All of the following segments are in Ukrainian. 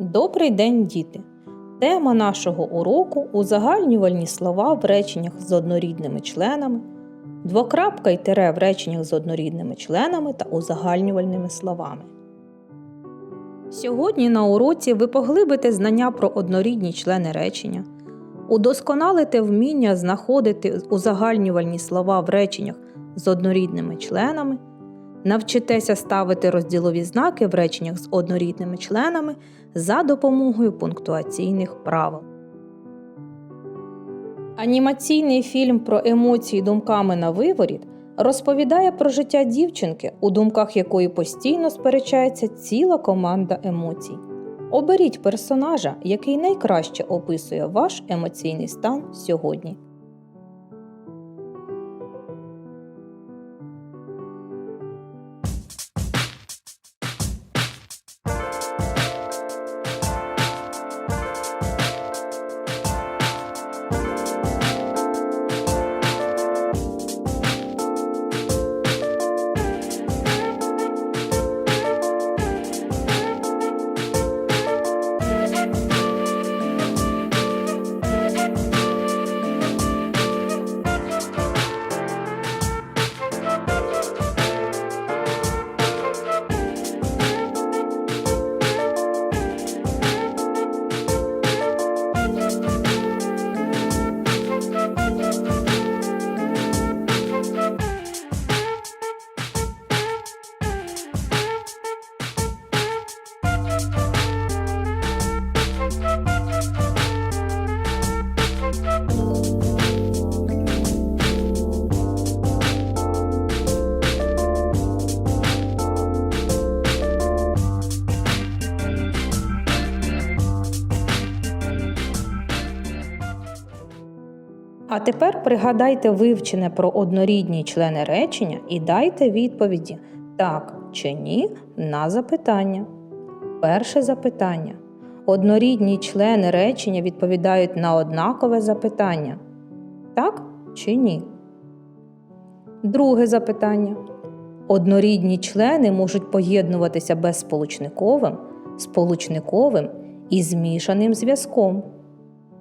Добрий день, діти! Тема нашого уроку узагальнювальні слова в реченнях з однорідними членами, двокрапка й тире в реченнях з однорідними членами та узагальнювальними словами. Сьогодні на уроці ви поглибите знання про однорідні члени речення, удосконалите вміння знаходити узагальнювальні слова в реченнях з однорідними членами, навчитеся ставити розділові знаки в реченнях з однорідними членами за допомогою пунктуаційних правил. Анімаційний фільм про емоції думками на виворіт розповідає про життя дівчинки, у думках якої постійно сперечається ціла команда емоцій. Оберіть персонажа, який найкраще описує ваш емоційний стан сьогодні. А тепер пригадайте вивчене про однорідні члени речення і дайте відповіді так чи ні на запитання. Перше запитання. Однорідні члени речення відповідають на однакове запитання. Так чи ні? Друге запитання. Однорідні члени можуть поєднуватися безсполучниковим, сполучниковим і змішаним зв'язком.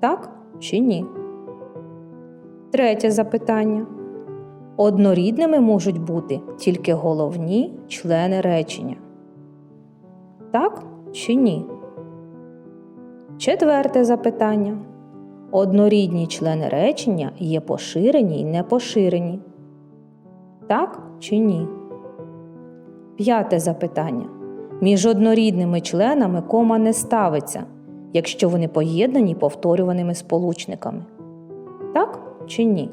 Так чи ні? Третє запитання. Однорідними можуть бути тільки головні члени речення. Так чи ні? Четверте запитання. Однорідні члени речення є поширені й непоширені. Так чи ні? П'яте запитання. Між однорідними членами кома не ставиться, якщо вони поєднані повторюваними сполучниками. Так чи ні?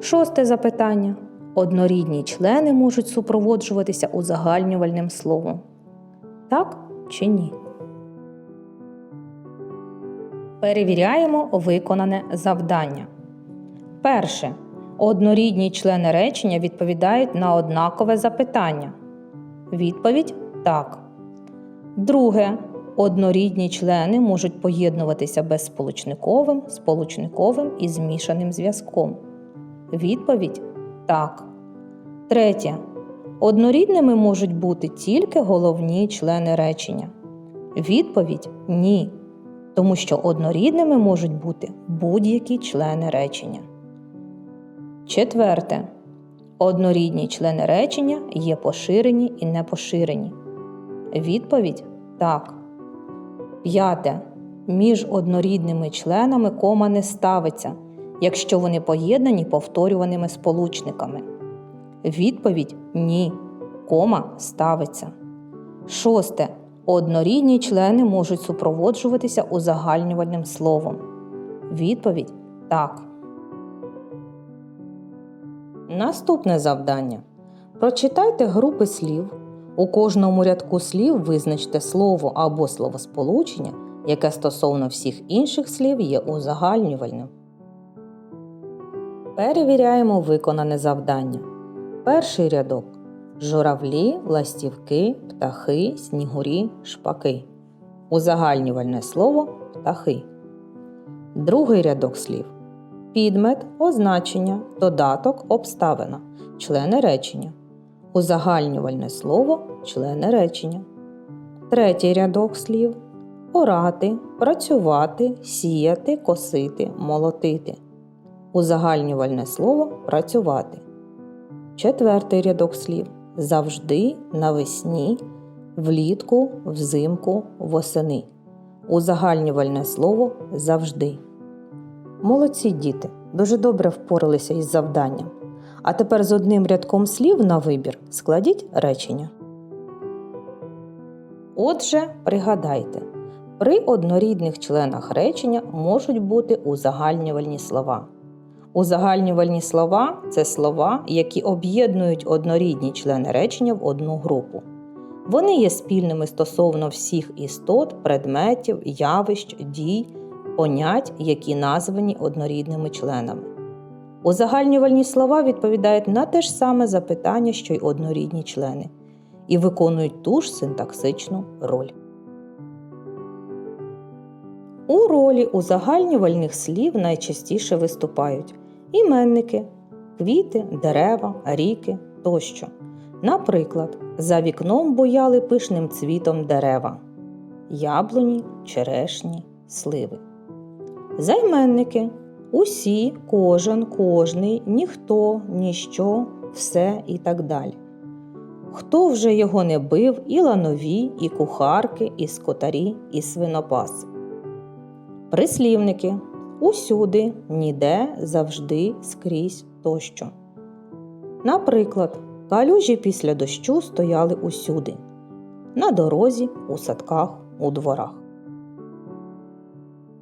Шосте запитання. Однорідні члени можуть супроводжуватися узагальнювальним словом. Так чи ні? Перевіряємо виконане завдання. Перше. Однорідні члени речення відповідають на однакове запитання. Відповідь так. Друге. Однорідні члени можуть поєднуватися безсполучниковим, сполучниковим і змішаним зв'язком. Відповідь так. Третє. Однорідними можуть бути тільки головні члени речення. Відповідь ні. Тому що однорідними можуть бути будь-які члени речення. Четверте. Однорідні члени речення є поширені і непоширені. Відповідь так. П'яте. Між однорідними членами кома не ставиться, якщо вони поєднані повторюваними сполучниками. Відповідь ні. Кома ставиться. Шосте. Однорідні члени можуть супроводжуватися узагальнювальним словом. Відповідь так. Наступне завдання. Прочитайте групи слів. У кожному рядку слів визначте слово або словосполучення, яке стосовно всіх інших слів є узагальнювальним. Перевіряємо виконане завдання. Перший рядок журавлі, ластівки, птахи, снігурі, шпаки. Узагальнювальне слово птахи. Другий рядок слів підмет, означення, додаток, обставина, члени речення. Узагальнювальне слово члени речення. Третій рядок слів орати, працювати, сіяти, косити, молотити. Узагальнювальне слово працювати. Четвертий рядок слів завжди, навесні, влітку, взимку, восени. Узагальнювальне слово завжди. Молодці діти, дуже добре впоралися із завданням. А тепер з одним рядком слів на вибір складіть речення. Отже, пригадайте, при однорідних членах речення можуть бути узагальнювальні слова. Узагальнювальні слова це слова, які об'єднують однорідні члени речення в одну групу. Вони є спільними стосовно всіх істот, предметів, явищ, дій, понять, які названі однорідними членами. Узагальнювальні слова відповідають на те ж саме запитання, що й однорідні члени, і виконують ту ж синтаксичну роль. У ролі узагальнювальних слів найчастіше виступають іменники, квіти, дерева, ріки тощо. Наприклад, за вікном бояли пишним цвітом дерева яблуні, черешні, сливи. Займенники усі, кожен, кожний, ніхто, ніщо, все і так далі. Хто вже його не бив, і ланові, і кухарки, і скотарі, і свинопаси. Прислівники усюди, ніде, завжди, скрізь тощо. Наприклад, калюжі після дощу стояли усюди на дорозі, у садках, у дворах.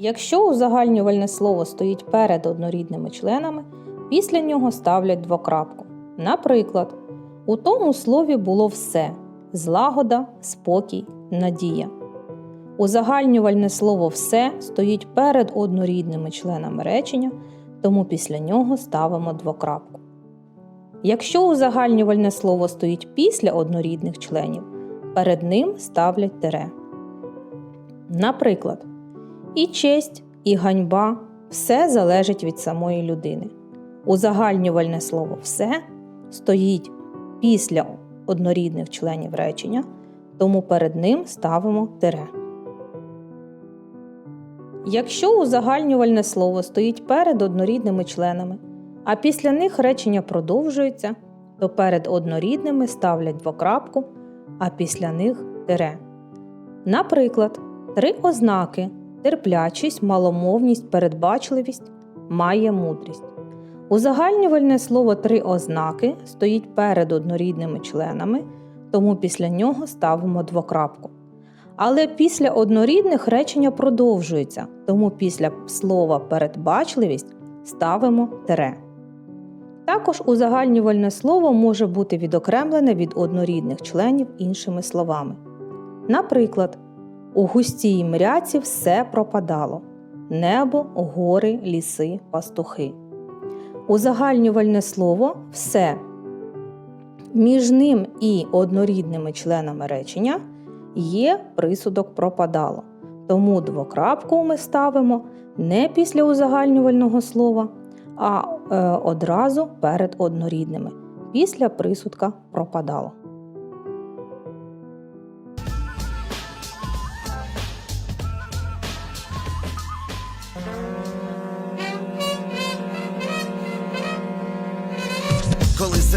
Якщо узагальнювальне слово стоїть перед однорідними членами, після нього ставлять двокрапку. Наприклад, у тому слові було все злагода, спокій, надія. Узагальнювальне слово все стоїть перед однорідними членами речення, тому після нього ставимо двокрапку. Якщо узагальнювальне слово стоїть після однорідних членів, перед ним ставлять тире. Наприклад, і честь, і ганьба все залежить від самої людини. Узагальнювальне слово все стоїть після однорідних членів речення, тому перед ним ставимо тире. Якщо узагальнювальне слово стоїть перед однорідними членами, а після них речення продовжується, то перед однорідними ставлять двокрапку, а після них тире. Наприклад, три ознаки терплячість, маломовність, передбачливість має мудрість. Узагальнювальне слово три ознаки стоїть перед однорідними членами, тому після нього ставимо двокрапку. Але після однорідних речення продовжується, тому після слова передбачливість ставимо тире. Також узагальнювальне слово може бути відокремлене від однорідних членів іншими словами. Наприклад, у густій мряці все пропадало небо, гори, ліси, пастухи. Узагальнювальне слово все. Між ним і однорідними членами речення є присудок пропадало. Тому двокрапку ми ставимо не після узагальнювального слова, а е, одразу перед однорідними. Після присудка пропадало.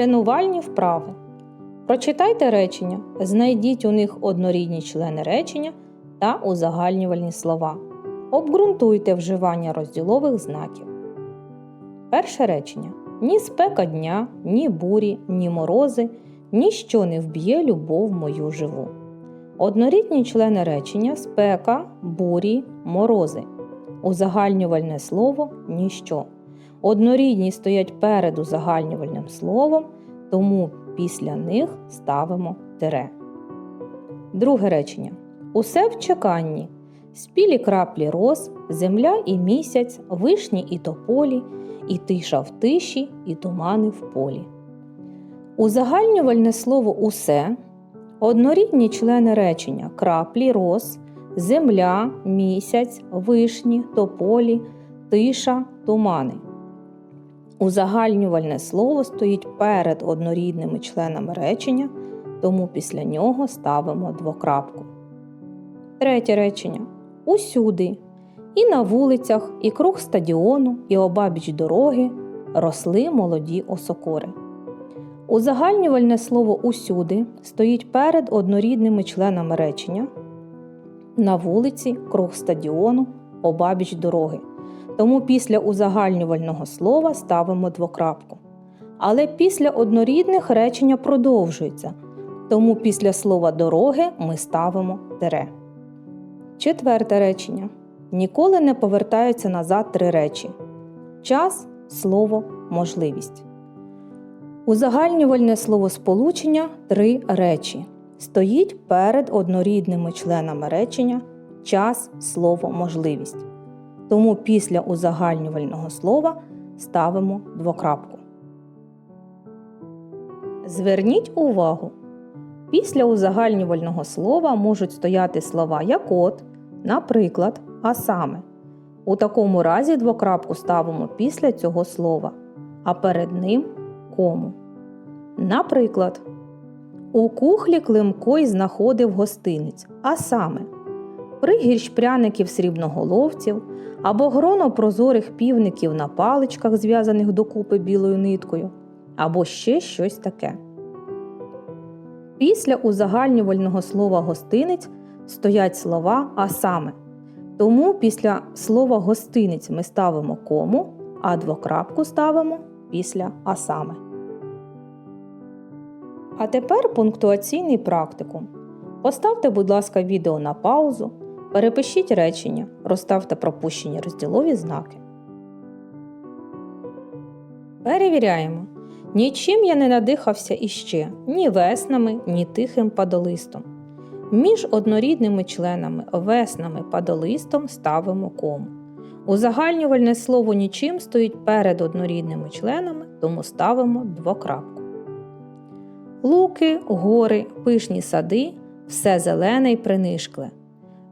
Тренувальні вправи. Прочитайте речення, знайдіть у них однорідні члени речення та узагальнювальні слова. Обґрунтуйте вживання розділових знаків. Перше речення: ні спека дня, ні бурі, ні морози, ніщо не вб'є любов мою живу. Однорідні члени речення спека, бурі, морози. Узагальнювальне слово ніщо. Однорідні стоять перед узагальнювальним словом, тому після них ставимо тире. Друге речення. Усе в чеканні. Спілі краплі роз, земля і місяць, вишні і тополі, і тиша в тиші, і тумани в полі. Узагальнювальне слово усе однорідні члени речення краплі роз, земля, місяць, вишні, тополі, тиша, тумани. Узагальнювальне слово стоїть перед однорідними членами речення, тому після нього ставимо двокрапку. Третє речення. Усюди. І на вулицях, і круг стадіону, і обабіч дороги росли молоді осокори. Узагальнювальне слово усюди стоїть перед однорідними членами речення на вулиці, круг стадіону, обабіч дороги. Тому після узагальнювального слова ставимо двокрапку. Але після однорідних речення продовжується, тому після слова дороги ми ставимо тире. Четверте речення. Ніколи не повертаються назад три речі: час, слово, можливість. Узагальнювальне словосполучення три речі. Стоїть перед однорідними членами речення час, слово, можливість. Тому після узагальнювального слова ставимо двокрапку. Зверніть увагу. Після узагальнювального слова можуть стояти слова як от, наприклад, а саме. У такому разі двокрапку ставимо після цього слова, а перед ним кому. Наприклад, у кухлі Климкой знаходив гостиниць, а саме пригірщ пряників срібноголовців або гроно прозорих півників на паличках, зв'язаних докупи білою ниткою, або ще щось таке. Після узагальнювального слова гостинець стоять слова а саме. Тому після слова гостиниць ми ставимо кому, а двокрапку ставимо після а саме. А тепер пунктуаційний практикум. Поставте, будь ласка, відео на паузу, перепишіть речення, розставте пропущені розділові знаки. Перевіряємо. Нічим я не надихався іще ні веснами, ні тихим падолистом. Між однорідними членами веснами падолистом ставимо кому. Узагальнювальне слово нічим стоїть перед однорідними членами, тому ставимо двокрапку. Луки, гори, пишні сади все зелене й принишкле.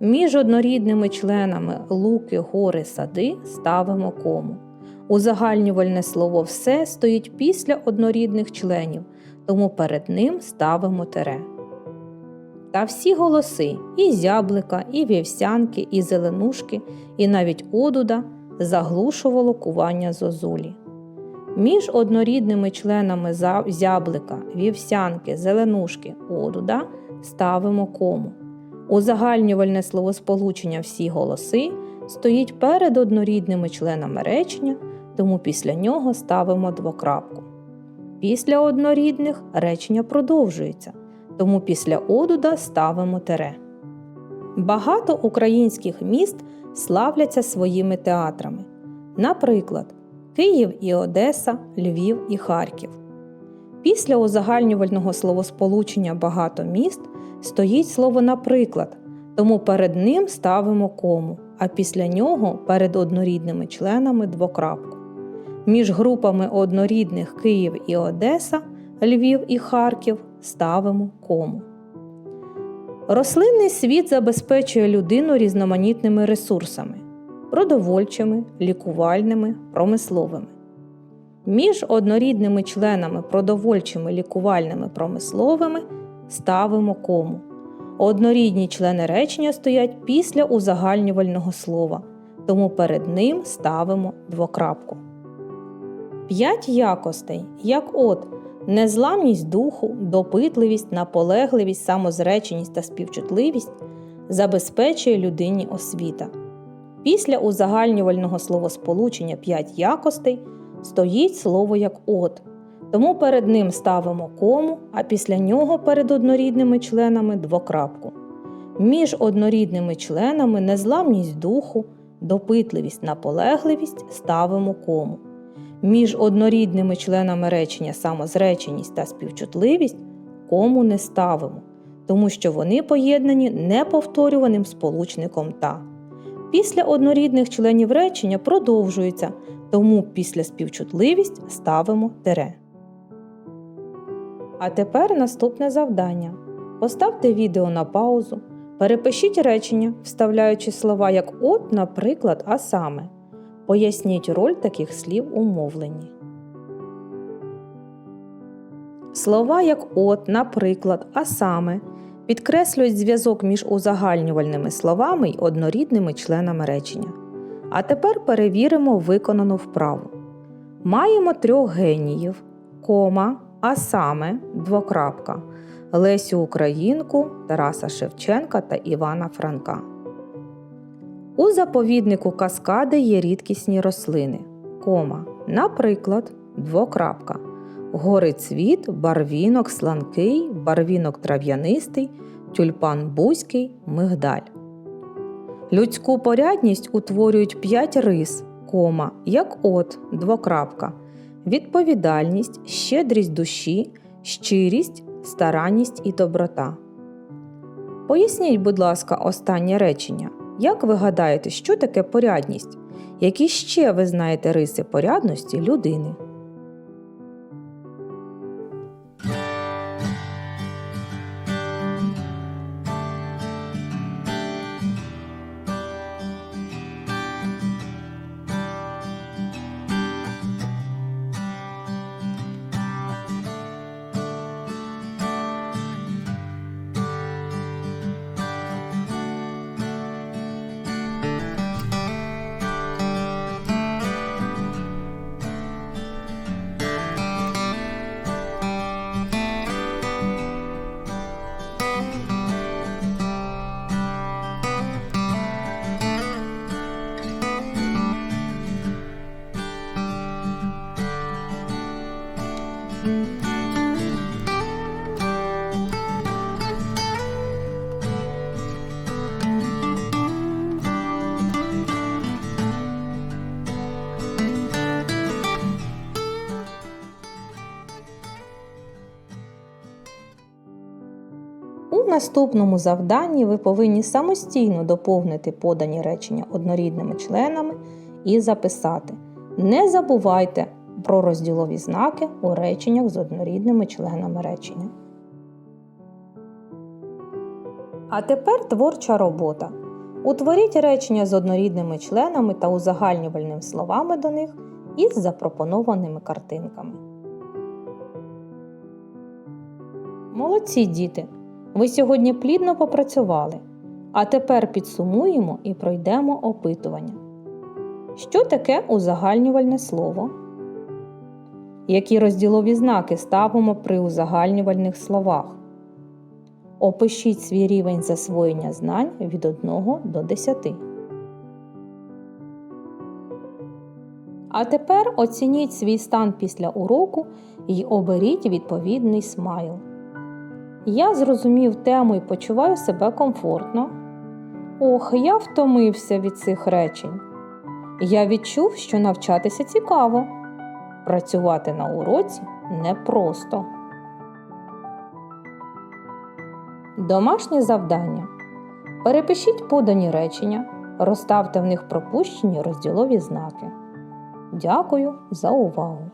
Між однорідними членами луки, гори, сади ставимо кому. Узагальнювальне слово все стоїть після однорідних членів, тому перед ним ставимо тере. Та всі голоси і зяблика, і вівсянки, і зеленушки, і навіть одуда заглушувало кування зозулі. Між однорідними членами зяблика, вівсянки, зеленушки, одуда ставимо кому. Узагальнювальне словосполучення всі голоси стоїть перед однорідними членами речення, тому після нього ставимо двокрапку. Після однорідних речення продовжується, тому після одуда ставимо тере. Багато українських міст славляться своїми театрами. Наприклад, Київ і Одеса, Львів і Харків. Після узагальнювального словосполучення багато міст стоїть слово наприклад, тому перед ним ставимо кому, а після нього перед однорідними членами двокрапку. Між групами однорідних Київ і Одеса, Львів і Харків ставимо кому. Рослинний світ забезпечує людину різноманітними ресурсами продовольчими, лікувальними, промисловими. Між однорідними членами продовольчими, лікувальними, промисловими ставимо кому. Однорідні члени речення стоять після узагальнювального слова, тому перед ним ставимо двокрапку. П'ять якостей, як от Незламність духу, допитливість, наполегливість, самозреченість та співчутливість забезпечує людині освіта. Після узагальнювального словосполучення п'ять якостей стоїть слово як от, тому перед ним ставимо кому, а після нього перед однорідними членами двокрапку. Між однорідними членами незламність духу, допитливість, наполегливість ставимо кому. Між однорідними членами речення самозреченість та співчутливість кому не ставимо, тому що вони поєднані неповторюваним сполучником та. Після однорідних членів речення продовжується, тому після співчутливість ставимо тире. А тепер наступне завдання. Поставте відео на паузу, перепишіть речення, вставляючи слова як от, наприклад, а саме. Поясніть роль таких слів у мовленні. Слова як от, наприклад, а саме підкреслюють зв'язок між узагальнювальними словами й однорідними членами речення. А тепер перевіримо виконану вправу. Маємо трьох геніїв, кома, а саме двокрапка Лесю Українку, Тараса Шевченка та Івана Франка. У заповіднику каскади є рідкісні рослини. Кома, наприклад, двокрапка. Горицвіт, барвінок сланкий, барвінок трав'янистий, тюльпан бузький, мигдаль. Людську порядність утворюють п'ять рис, кома, як от, двокрапка, відповідальність, щедрість душі, щирість, старанність і доброта. Поясніть, будь ласка, останнє речення. Як ви гадаєте, що таке порядність? Які ще ви знаєте риси порядності людини? Наступному завданні ви повинні самостійно доповнити подані речення однорідними членами і записати. Не забувайте про розділові знаки у реченнях з однорідними членами речення. А тепер творча робота. Утворіть речення з однорідними членами та узагальнювальними словами до них із запропонованими картинками. Молодці діти! Ви сьогодні плідно попрацювали. А тепер підсумуємо і пройдемо опитування. Що таке узагальнювальне слово? Які розділові знаки ставимо при узагальнювальних словах? Опишіть свій рівень засвоєння знань від 1 до 10. А тепер оцініть свій стан після уроку і оберіть відповідний смайл. Я зрозумів тему і почуваю себе комфортно. Ох, я втомився від цих речень. Я відчув, що навчатися цікаво. Працювати на уроці непросто. Домашнє завдання. Перепишіть подані речення, розставте в них пропущені розділові знаки. Дякую за увагу!